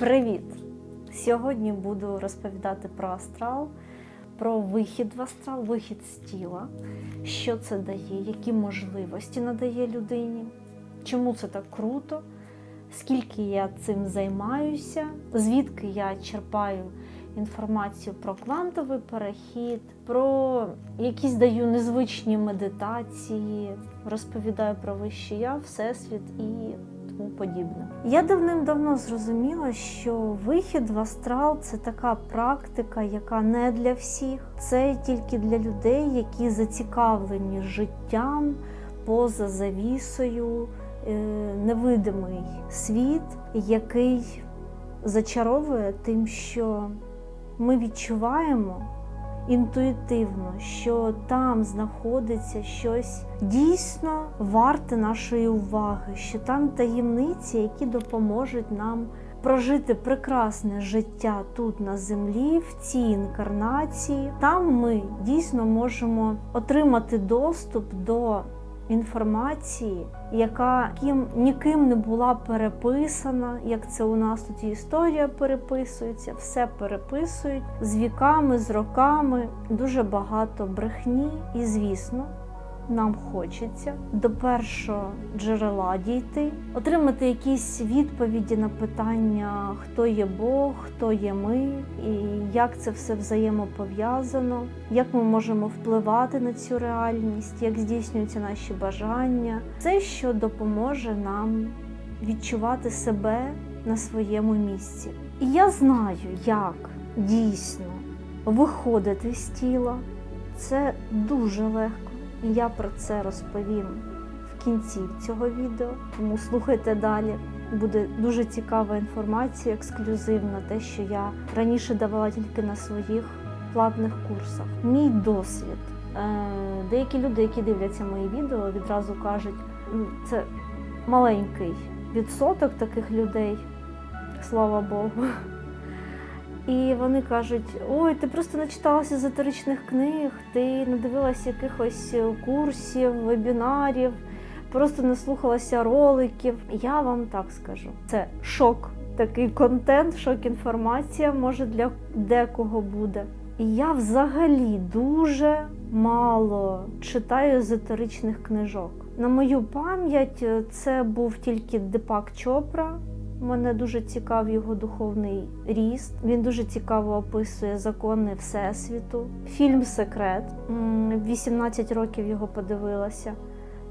Привіт! Сьогодні буду розповідати про астрал, про вихід в астрал, вихід з тіла, що це дає, які можливості надає людині, чому це так круто, скільки я цим займаюся, звідки я черпаю інформацію про квантовий перехід, про якісь даю незвичні медитації, розповідаю про вище я, всесвіт і тому подібне. Я давним-давно зрозуміла, що вихід в астрал це така практика, яка не для всіх. Це тільки для людей, які зацікавлені життям поза завісою, е, невидимий світ, який зачаровує тим, що ми відчуваємо інтуїтивно, що там знаходиться щось дійсно варте нашої уваги, що там таємниці, які допоможуть нам прожити прекрасне життя тут на землі, в цій інкарнації. Там ми дійсно можемо отримати доступ до інформації, яка ким ніким не була переписана, як це у нас тут історія переписується, все переписують з віками, з роками, дуже багато брехні, і звісно. Нам хочеться до першого джерела дійти, отримати якісь відповіді на питання, хто є Бог, хто є ми, і як це все взаємопов'язано, як ми можемо впливати на цю реальність, як здійснюються наші бажання. Це що допоможе нам відчувати себе на своєму місці. І я знаю, як дійсно виходити з тіла. Це дуже легко. І я про це розповім в кінці цього відео, тому слухайте далі. Буде дуже цікава інформація, ексклюзивна, те, що я раніше давала тільки на своїх платних курсах. Мій досвід. Е, Деякі люди, які дивляться мої відео, відразу кажуть, це маленький відсоток таких людей, слава Богу. І вони кажуть: ой, ти просто начиталася езотеричних книг, ти не дивилася якихось курсів, вебінарів, просто не слухалася роликів. Я вам так скажу: це шок, такий контент, шок інформація, може для декого буде. І я взагалі дуже мало читаю езотеричних книжок. На мою пам'ять, це був тільки Депак Чопра. Мене дуже цікав його духовний ріст. Він дуже цікаво описує закони Всесвіту. Фільм Секрет. 18 років його подивилася.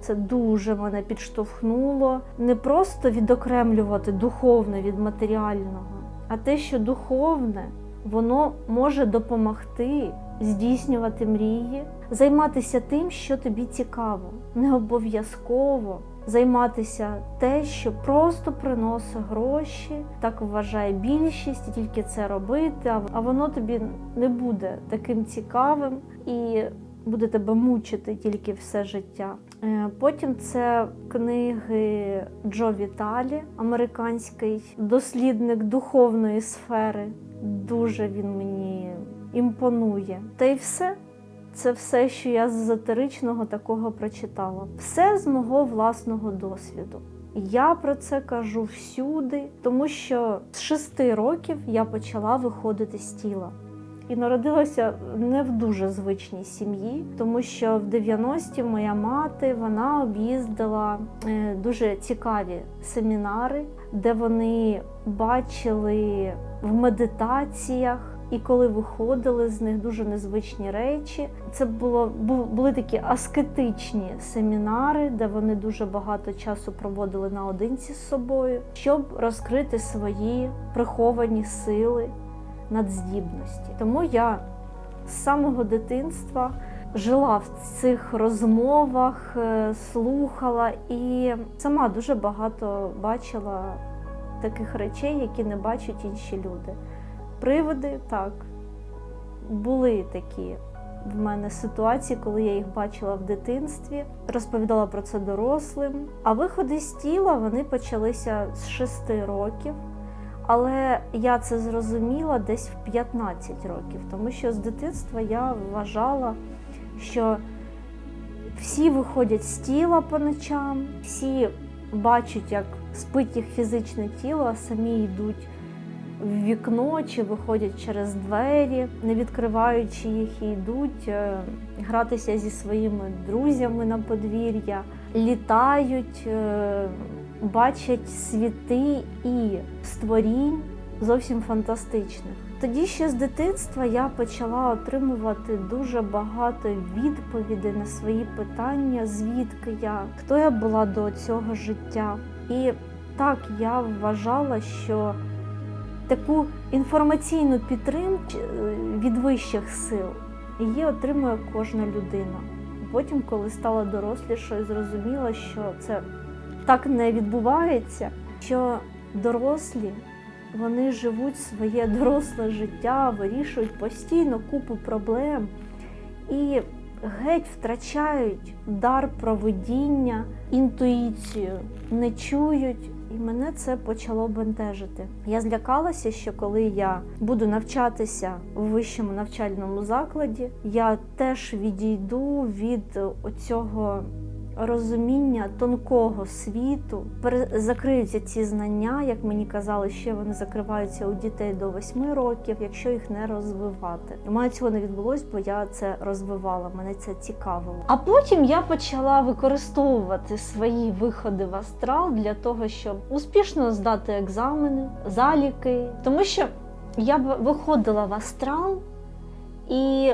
Це дуже мене підштовхнуло не просто відокремлювати духовне від матеріального, а те, що духовне воно може допомогти здійснювати мрії, займатися тим, що тобі цікаво, не обов'язково займатися те, що просто приносить гроші, так вважає більшість, і тільки це робити, а- воно тобі не буде таким цікавим і буде тебе мучити тільки все життя. Е, Потім це книги Джо Віталі, американський дослідник духовної сфери. Дуже він мені імпонує. Та й все. Це все, що я з езотеричного такого прочитала. Все з мого власного досвіду. Я про це кажу всюди, тому що з шести років я почала виходити з тіла. І народилася не в дуже звичній сім'ї, тому що в 90-ті моя мати вона об'їздила е, дуже цікаві семінари, де вони бачили в медитаціях. І коли виходили з них дуже незвичні речі, це було були такі аскетичні семінари, де вони дуже багато часу проводили наодинці з собою, щоб розкрити свої приховані сили надздібності. Тому я з самого дитинства жила в цих розмовах, е, слухала і сама дуже багато бачила таких речей, які не бачать інші люди. Приводи так, були такі в мене ситуації, коли я їх бачила в дитинстві, розповідала про це дорослим. А виходи з тіла вони почалися з 6 років. Але я це зрозуміла десь в 15 років, тому що з дитинства я вважала, що всі виходять з тіла по ночам, всі бачать, як спить їх фізичне тіло, а самі йдуть в вікно чи виходять через двері, не відкриваючи їх, і йдуть е, гратися зі своїми друзями на подвір'я, літають, е, бачать світи і створінь зовсім фантастичних. Тоді ще з дитинства я почала отримувати дуже багато відповідей на свої питання, звідки я, хто я була до цього життя. І так я вважала, що таку інформаційну підтримку е, від вищих сил її отримує кожна людина. Потім, коли стала дорослішою, зрозуміла, що це так не відбувається, що дорослі вони живуть своє доросле життя, вирішують постійно купу проблем і геть втрачають дар провидіння, інтуїцію, не чують. І мене це почало бентежити. Я злякалася, що коли я буду навчатися в вищому навчальному закладі, я теж відійду від оцього розуміння тонкого світу, закриються ці знання, як мені казали, ще вони закриваються у дітей до 8 років, якщо їх не розвивати. У мене цього не відбулось, бо я це розвивала, мене це цікавило. А потім я почала використовувати свої виходи в астрал для того, щоб успішно здати екзамени, заліки, тому що я виходила в астрал і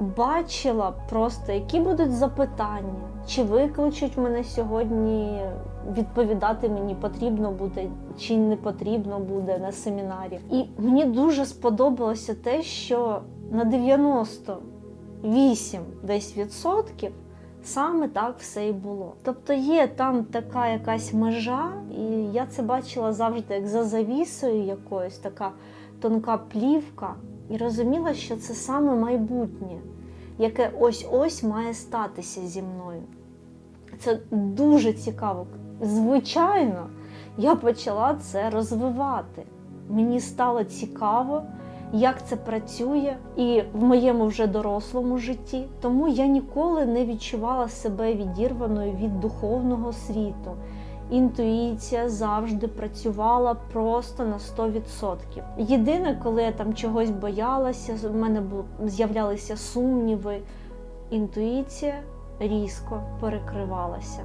бачила просто, які будуть запитання, чи викличуть мене сьогодні, відповідати мені потрібно буде чи не потрібно буде на семінарі. І мені дуже сподобалося те, що на 98 десь відсотків. Саме так все і було. Тобто є там така якась межа, і я це бачила завжди як за завісою якоюсь, така тонка плівка, і розуміла, що це саме майбутнє, яке ось-ось має статися зі мною. Це дуже цікаво. Звичайно, я почала це розвивати. Мені стало цікаво, як це працює, і в моєму вже дорослому житті. Тому я ніколи не відчувала себе відірваною від духовного світу. Інтуїція завжди працювала просто на 100%. Єдине, коли я там чогось боялася, в мене з'являлися сумніви, інтуїція різко перекривалася.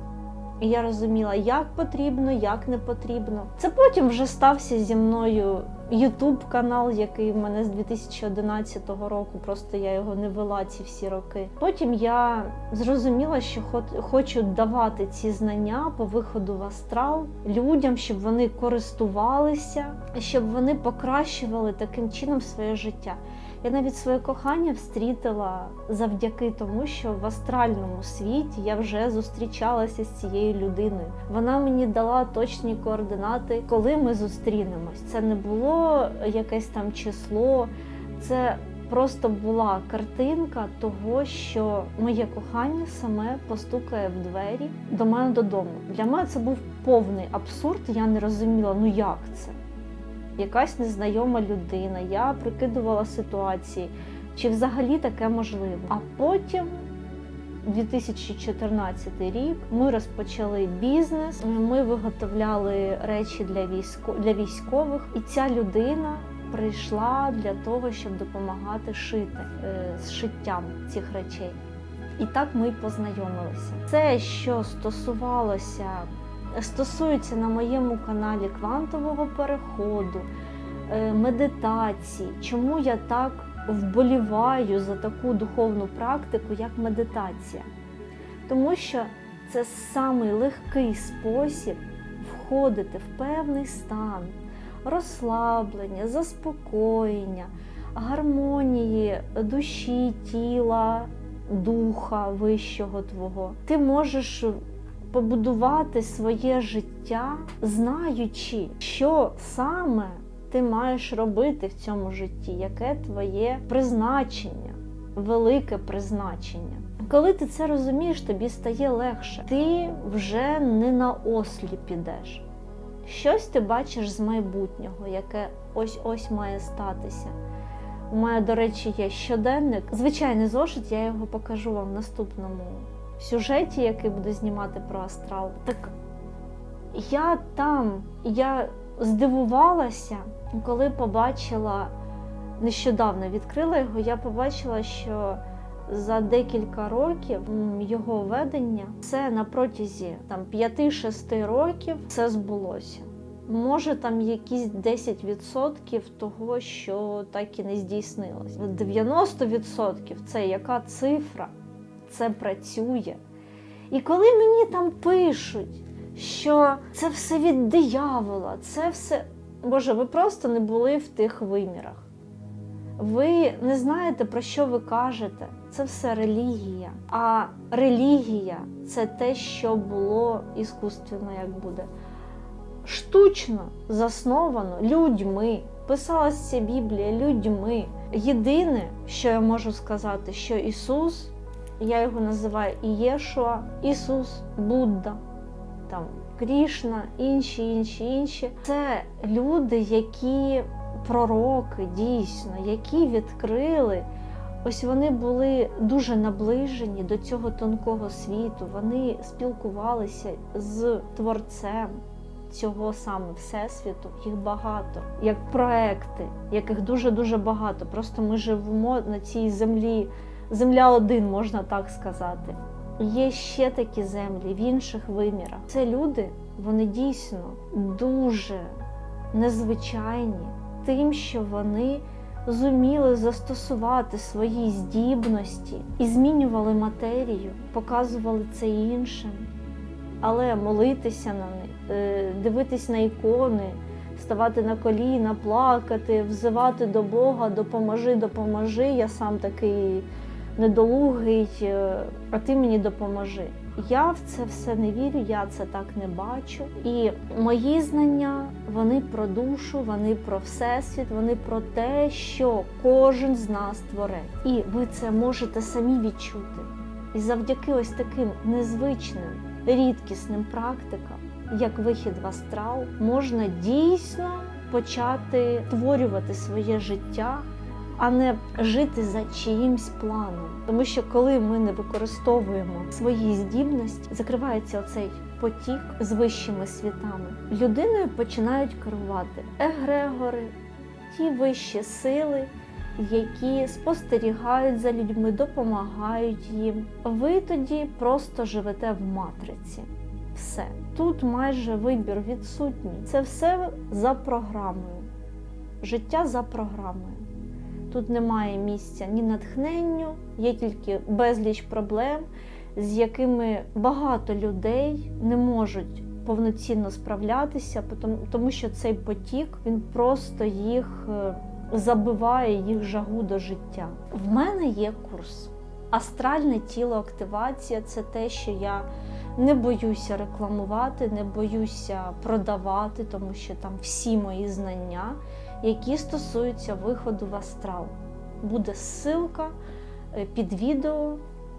І я розуміла, як потрібно, як не потрібно. Це потім вже стався зі мною YouTube канал, який в мене з 2011 року. Просто я його не вела ці всі роки. Потім я зрозуміла, що хочу давати ці знання по виходу в астрал людям, щоб вони користувалися, щоб вони покращували таким чином своє життя. Я навіть своє кохання встрітила завдяки тому, що в астральному світі я вже зустрічалася з цією людиною. Вона мені дала точні координати, коли ми зустрінемось. Це не було якесь там число, це просто була картинка того, що моє кохання саме постукає в двері до мене додому. Для мене це був повний абсурд. Я не розуміла, ну як це якась незнайома людина. Я прикидувала ситуації, чи взагалі таке можливо. А потім, 2014 рік, ми розпочали бізнес. Ми виготовляли речі для військо для військових, і ця людина. Прийшла для того, щоб допомагати шити е, з шиттям цих речей. І так ми познайомилися. Це, що стосувалося стосується на моєму каналі квантового переходу, е, медитації. Чому я так вболіваю за таку духовну практику, як медитація? Тому що це самий легкий спосіб входити в певний стан розслаблення, заспокоєння, гармонії душі, тіла, духа вищого твого. Ти можеш побудувати своє життя, знаючи, що саме ти маєш робити в цьому житті, яке твоє призначення, велике призначення. Коли ти це розумієш, тобі стає легше. Ти вже не на осліп підеш. Щось ти бачиш з майбутнього, яке ось-ось має статися. У мене, до речі, є щоденник. Звичайний зошит, я його покажу вам в наступному сюжеті, який буду знімати про астрал. Так я там, я здивувалася, коли побачила нещодавно відкрила його, я побачила, що за декілька років його ведення все на протязі там 5-6 років все збулося. Може, там якісь 10% того, що так і не здійснилось. 90% це яка цифра, це працює. І коли мені там пишуть, що це все від диявола, це все. Боже, ви просто не були в тих вимірах. Ви не знаєте, про що ви кажете. Це все релігія. А релігія це те, що було іскусственно, як буде. Штучно засновано людьми. Писалася Біблія людьми. Єдине, що я можу сказати, що Ісус, я його називаю Ієшуа, Ісус, Будда, там Крішна, інші, інші, інші. Це люди, які пророки дійсно, які відкрили. Ось вони були дуже наближені до цього тонкого світу. Вони спілкувалися з творцем цього саме всесвіту. Їх багато, як проекти, яких дуже дуже багато. Просто ми живемо на цій землі. Земля один, можна так сказати. Є ще такі землі в інших вимірах. Це люди, вони дійсно дуже незвичайні, тим, що вони зуміли застосувати свої здібності і змінювали матерію, показували це іншим. Але молитися на них, е, дивитись на ікони, ставати на коліна, плакати, взивати до Бога, допоможи, допоможи. Я сам такий недолугий, е, а ти мені допоможи. Я в це все не вірю, я це так не бачу. І мої знання вони про душу, вони про всесвіт, вони про те, що кожен з нас творець. І ви це можете самі відчути. І завдяки ось таким незвичним, рідкісним практикам, як вихід в астрал, можна дійсно почати створювати своє життя а не жити за чиїмсь планом. Тому що коли ми не використовуємо свої здібності, закривається оцей потік з вищими світами. Людиною починають керувати егрегори, ті вищі сили. Які спостерігають за людьми, допомагають їм. Ви тоді просто живете в матриці. Все. Тут майже вибір відсутній. Це все за програмою. Життя за програмою. Тут немає місця ні натхненню, є тільки безліч проблем, з якими багато людей не можуть повноцінно справлятися, тому що цей потік він просто їх е, забиває, їх жагу до життя. В мене є курс. Астральне тіло активація це те, що я не боюся рекламувати, не боюся продавати, тому що там всі мої знання які стосуються виходу в астрал. Буде ссылка е, під відео.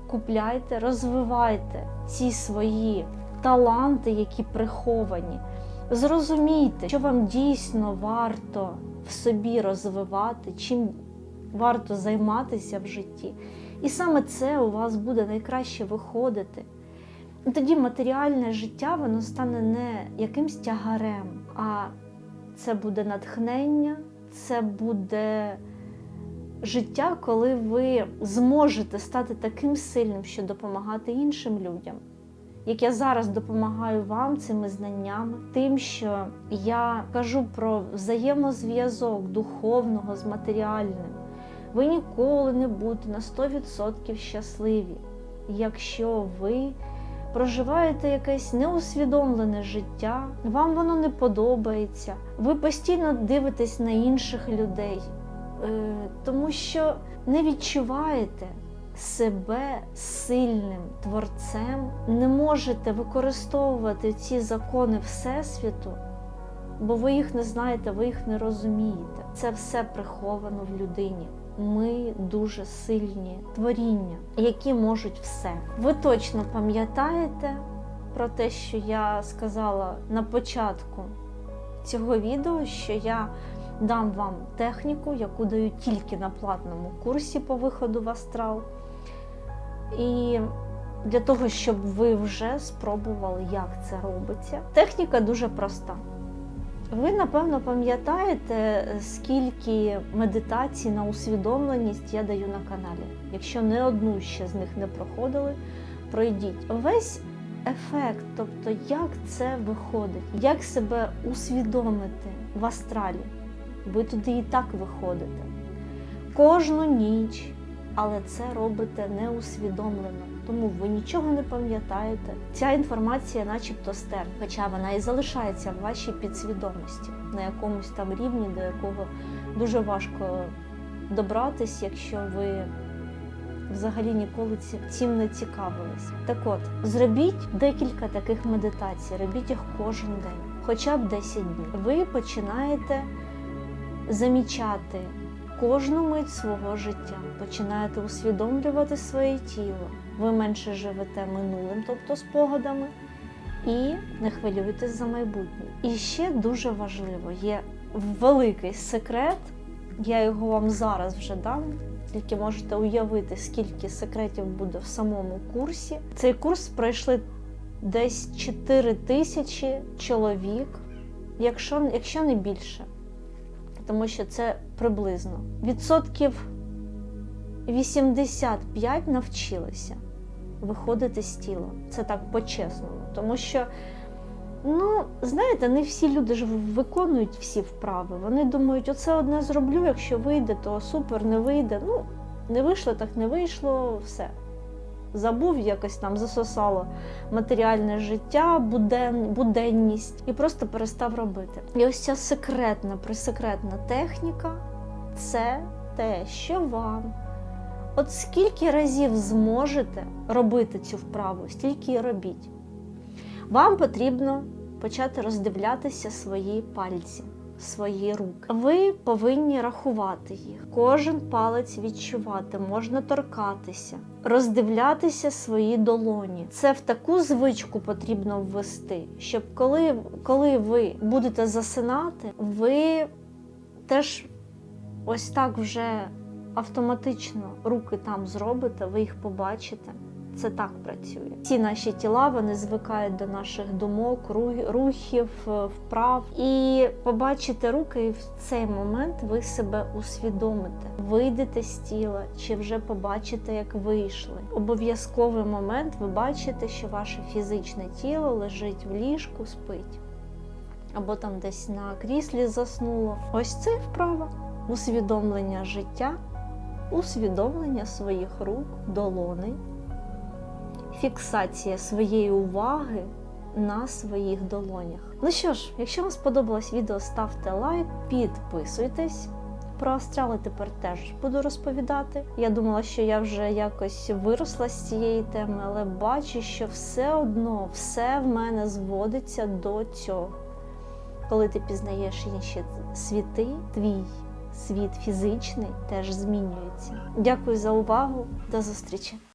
Купляйте, розвивайте ці свої таланти, які приховані. Зрозумійте, що вам дійсно варто в собі розвивати, чим варто займатися в житті. І саме це у вас буде найкраще виходити. Тоді матеріальне життя воно стане не якимсь тягарем, а це буде натхнення, це буде життя, коли ви зможете стати таким сильним, що допомагати іншим людям. Як я зараз допомагаю вам цими знаннями, тим, що я кажу про взаємозв'язок духовного з матеріальним, ви ніколи не будете на 100% щасливі, якщо ви проживаєте якесь неусвідомлене життя, вам воно не подобається, ви постійно дивитесь на інших людей, е, тому що не відчуваєте себе сильним творцем, не можете використовувати ці закони Всесвіту. Бо ви їх не знаєте, ви їх не розумієте. Це все приховано в людині ми дуже сильні творіння, які можуть все. Ви точно пам'ятаєте про те, що я сказала на початку цього відео, що я дам вам техніку, яку даю тільки на платному курсі по виходу в астрал. І для того, щоб ви вже спробували, як це робиться. Техніка дуже проста. Ви напевно пам'ятаєте, скільки медитацій на усвідомленість я даю на каналі. Якщо не одну ще з них не проходили, пройдіть. Весь ефект, тобто як це виходить, як себе усвідомити в астралі. Ви туди і так виходите. Кожну ніч, але це робите неусвідомлено, тому ви нічого не пам'ятаєте. Ця інформація, начебто, стер, хоча вона і залишається в вашій підсвідомості на якомусь там рівні, до якого дуже важко добратись, якщо ви взагалі ніколи цим не цікавились. Так от, зробіть декілька таких медитацій, робіть їх кожен день, хоча б 10 днів. Ви починаєте замічати кожну мить свого життя, починаєте усвідомлювати своє тіло. Ви менше живете минулим, тобто спогадами, і не хвилюєтесь за майбутнє. І ще дуже важливо, є великий секрет, я його вам зараз вже дам. Тільки можете уявити, скільки секретів буде в самому курсі. Цей курс пройшли десь 4 тисячі чоловік, якщо, якщо не більше. Тому що це приблизно. Відсотків 85 навчилися виходити з тіла. Це так по-чесному. Тому що, ну, знаєте, не всі люди ж виконують всі вправи. Вони думають, оце одне зроблю, якщо вийде, то супер, не вийде. Ну, не вийшло, так не вийшло, все. Забув якось там, засосало матеріальне життя, буден, буденність і просто перестав робити. І ось ця секретна, пресекретна техніка це те, що вам. От скільки разів зможете робити цю вправу, стільки і робіть. Вам потрібно почати роздивлятися свої пальці, свої руки. Ви повинні рахувати їх. Кожен палець відчувати, можна торкатися, роздивлятися свої долоні. Це в таку звичку потрібно ввести, щоб коли, коли ви будете засинати, ви теж ось так вже автоматично руки там зробите, ви їх побачите. Це так працює. Всі наші тіла вони звикають до наших думок, рухів, е, вправ. І побачите руки, і в цей момент ви себе усвідомите. Вийдете з тіла, чи вже побачите, як вийшли. Обов'язковий момент ви бачите, що ваше фізичне тіло лежить в ліжку, спить. Або там десь на кріслі заснуло. Ось це вправа. Усвідомлення життя, усвідомлення своїх рук, долоней фіксація своєї уваги на своїх долонях. Ну що ж, якщо вам сподобалось відео, ставте лайк, підписуйтесь. Про астрали тепер теж буду розповідати. Я думала, що я вже якось виросла з цієї теми, але бачу, що все одно все в мене зводиться до цього. Коли ти пізнаєш інші світи, твій світ фізичний теж змінюється. Дякую за увагу, до зустрічі!